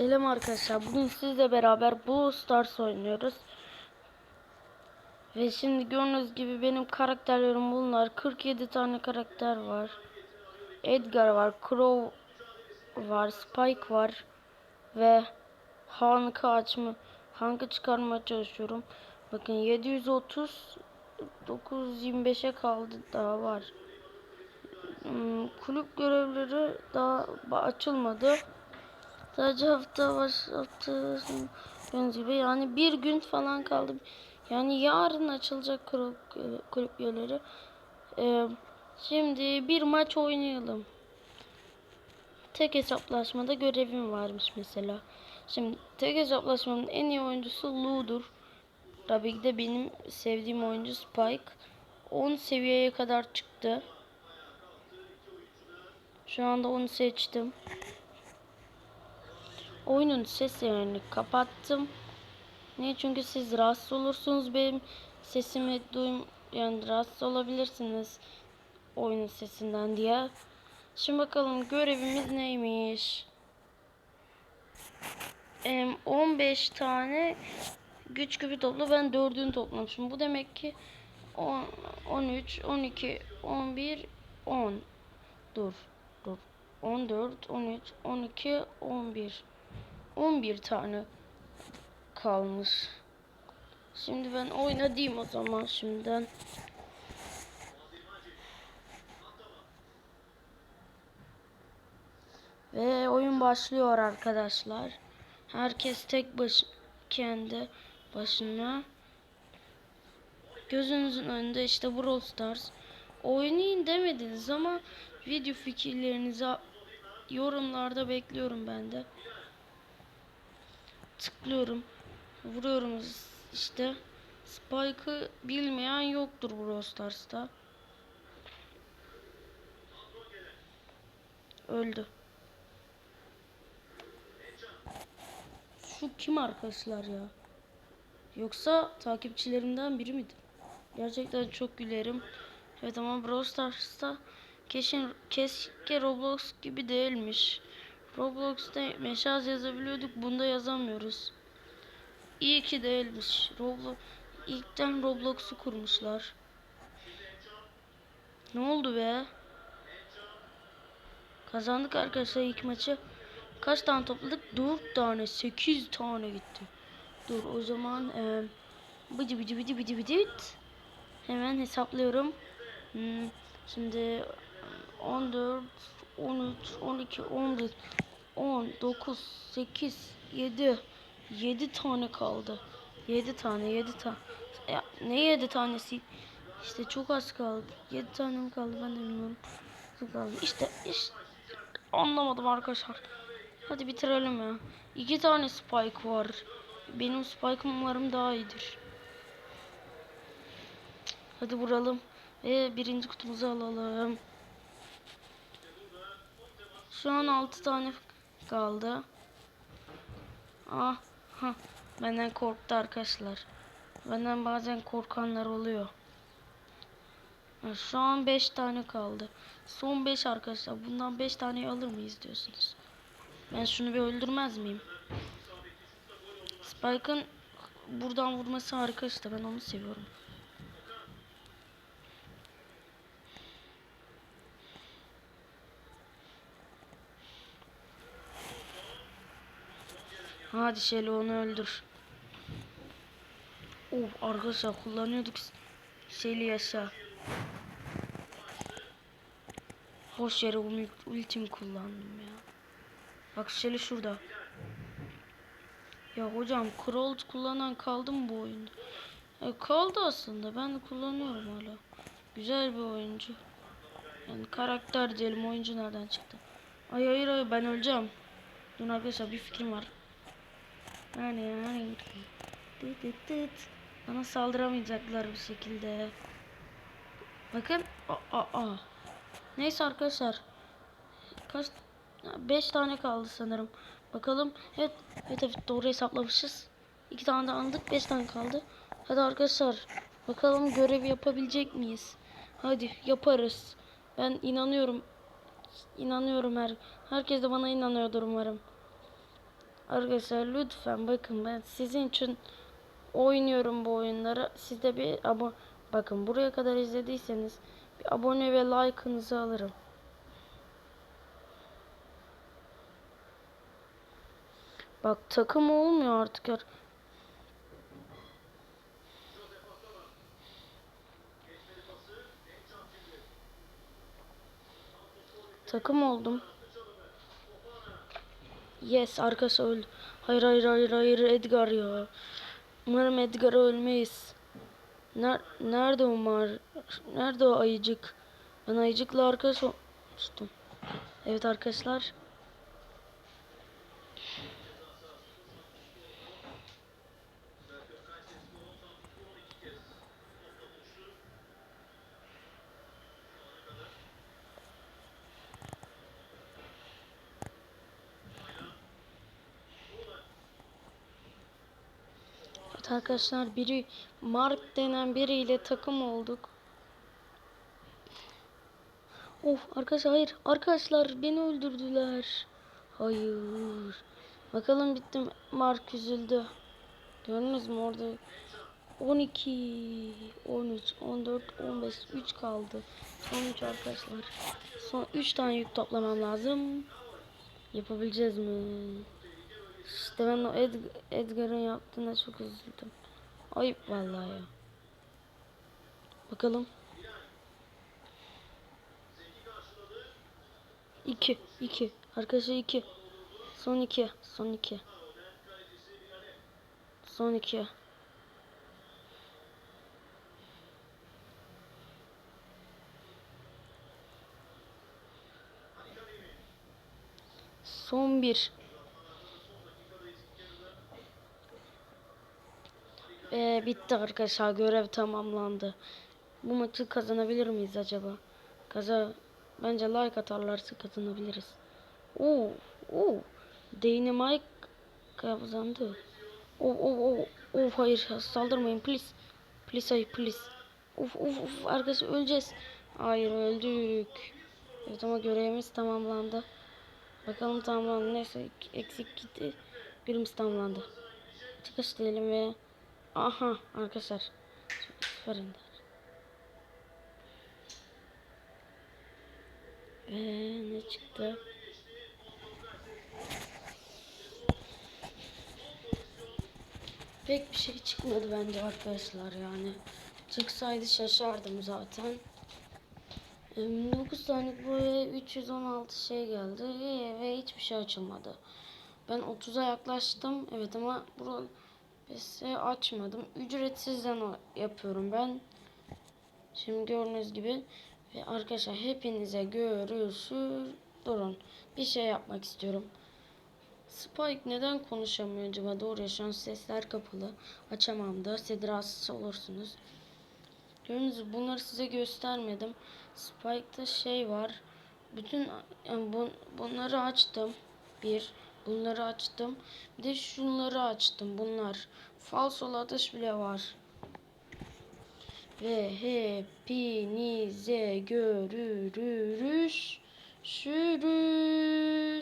Selam arkadaşlar. Bugün sizle beraber Brawl Stars oynuyoruz. Ve şimdi gördüğünüz gibi benim karakterlerim bunlar. 47 tane karakter var. Edgar var, Crow var, Spike var ve Hank'ı açma, Hank'ı çıkarmaya çalışıyorum. Bakın 730 925'e kaldı daha var. Hmm, kulüp görevleri daha açılmadı. Sadece hafta başlattı gördüğünüz gibi yani bir gün falan kaldı. Yani yarın açılacak kulüp, kulüp üyeleri. Ee, şimdi bir maç oynayalım. Tek hesaplaşmada görevim varmış mesela. Şimdi tek hesaplaşmanın en iyi oyuncusu Lu'dur. Tabii ki de benim sevdiğim oyuncu Spike. 10 seviyeye kadar çıktı. Şu anda onu seçtim. Oyunun seslerini kapattım. Niye? Çünkü siz rahatsız olursunuz benim sesimi duyum yani rahatsız olabilirsiniz oyunun sesinden diye. Şimdi bakalım görevimiz neymiş? Em, 15 tane güç küpü topla. Ben dördünü toplamışım. Bu demek ki 10, 13, 12, 11, 10. Dur, dur. 14, 13, 12, 11. 11 tane kalmış. Şimdi ben oynayayım o zaman şimdiden. Ve oyun başlıyor arkadaşlar. Herkes tek baş kendi başına. Gözünüzün önünde işte Brawl Stars. Oynayın demediniz ama video fikirlerinizi yorumlarda bekliyorum ben de. Tıklıyorum. Vuruyorum işte. Spike'ı bilmeyen yoktur Brawl Stars'ta. Öldü. Şu kim arkadaşlar ya? Yoksa takipçilerimden biri miydi? Gerçekten çok gülerim. Evet ama Brawl Stars'ta kesin keşke Roblox gibi değilmiş. Roblox'ta meşaz yazabiliyorduk. Bunda yazamıyoruz. İyi ki değilmiş. Roblox ilkten Roblox'u kurmuşlar. Ne oldu be? Kazandık arkadaşlar ilk maçı. Kaç tane topladık? 4 tane, 8 tane gitti. Dur o zaman e, bıcı bıcı bıcı bıcı bıcı bıt. Hemen hesaplıyorum. Hmm, şimdi 14, 13, 12, 11, 10, 9, 8, 7. 7 tane kaldı. 7 tane, 7 tane. Ya, ne 7 tanesi? İşte çok az kaldı. 7 tane mi kaldı ben de bilmiyorum. Kaldı? İşte, işte anlamadım arkadaşlar. Hadi bitirelim ya. 2 tane spike var. Benim spike'ım umarım daha iyidir. Hadi vuralım. Ve birinci kutumuzu alalım. Şu an 6 tane kaldı. Ah, ha. Benden korktu arkadaşlar. Benden bazen korkanlar oluyor. Şu an 5 tane kaldı. Son 5 arkadaşlar. Bundan 5 taneyi alır mıyız diyorsunuz? Ben şunu bir öldürmez miyim? Spike'ın buradan vurması harika işte. Ben onu seviyorum. Hadi Şeli onu öldür. Of arkadaşlar kullanıyorduk Şeli yaşa. Hoş yere ult ultim kullandım ya. Bak Şeli şurada. Ya hocam Crolt kullanan kaldı mı bu oyunda? E, kaldı aslında. Ben kullanıyorum hala. Güzel bir oyuncu. Yani karakter diyelim. Oyuncu nereden çıktı? Ay hayır hayır ben öleceğim. Dur arkadaşlar bir fikrim var. Yani yani. Tıt tıt tıt. Bana saldıramayacaklar bir şekilde. Bakın. Aa, aa. Neyse arkadaşlar. Kaç 5 tane kaldı sanırım. Bakalım. Evet, evet, evet doğru hesaplamışız. 2 tane de aldık. 5 tane kaldı. Hadi arkadaşlar. Bakalım görev yapabilecek miyiz? Hadi yaparız. Ben inanıyorum. İnanıyorum her. Herkes de bana inanıyordur umarım. Arkadaşlar lütfen bakın ben sizin için oynuyorum bu oyunları. Siz de bir ama bakın buraya kadar izlediyseniz bir abone ve like'ınızı alırım. Bak takım olmuyor artık. ar- Takım oldum. Yes arkası öldü. Hayır hayır hayır hayır Edgar ya. Umarım Edgar'a ölmeyiz. Ner nerede o mar? Nerede o ayıcık? Ben ayıcıkla arkadaş olmuştum. Evet arkadaşlar. Arkadaşlar biri Mark denen biriyle takım olduk. Of arkadaşlar hayır arkadaşlar beni öldürdüler. Hayır. Bakalım bittim. Mark üzüldü. Gördünüz mü orada 12, 13, 14, 15, 3 kaldı. Son 3 arkadaşlar. Son 3 tane yük toplamam lazım. Yapabileceğiz mi? İşte ben o Ed Edgar'ın yaptığına çok üzüldüm. Ayıp vallahi ya. Bakalım. 2 2 Arkadaşlar 2 Son 2 Son 2 Son 2 Son 1 Ee, bitti arkadaşlar görev tamamlandı. Bu maçı kazanabilir miyiz acaba? Kaza bence like atarlarsa kazanabiliriz. Oo, oo. Dynamite kazandı. Oh, oh, oh, oh, hayır saldırmayın please. Please hayır please. Of of of arkadaşlar öleceğiz. Hayır öldük. Evet ama görevimiz tamamlandı. Bakalım tamamlandı. Neyse eksik gitti. Birimiz tamamlandı. Çıkış diyelim ve aha arkadaşlar. Süper ender. Ee, ne çıktı? Pek bir şey çıkmadı bence arkadaşlar yani. Çıksaydı şaşardım zaten. 9 tane buraya 316 şey geldi ve hiçbir şey açılmadı. Ben 30'a yaklaştım. Evet ama buraları açmadım. Ücretsizden yapıyorum ben. Şimdi gördüğünüz gibi ve arkadaşlar hepinize görüşür. Durun. Bir şey yapmak istiyorum. Spike neden konuşamıyor acaba? Doğru ya şu an sesler kapalı. Açamam da. Siz rahatsız olursunuz. Gördüğünüz bunları size göstermedim. Spike'da şey var. Bütün yani bun, bunları açtım. Bir. Bunları açtım. Bir de şunları açtım. Bunlar. Falsolu atış bile var. Ve hepinize görürüz. Şürüz.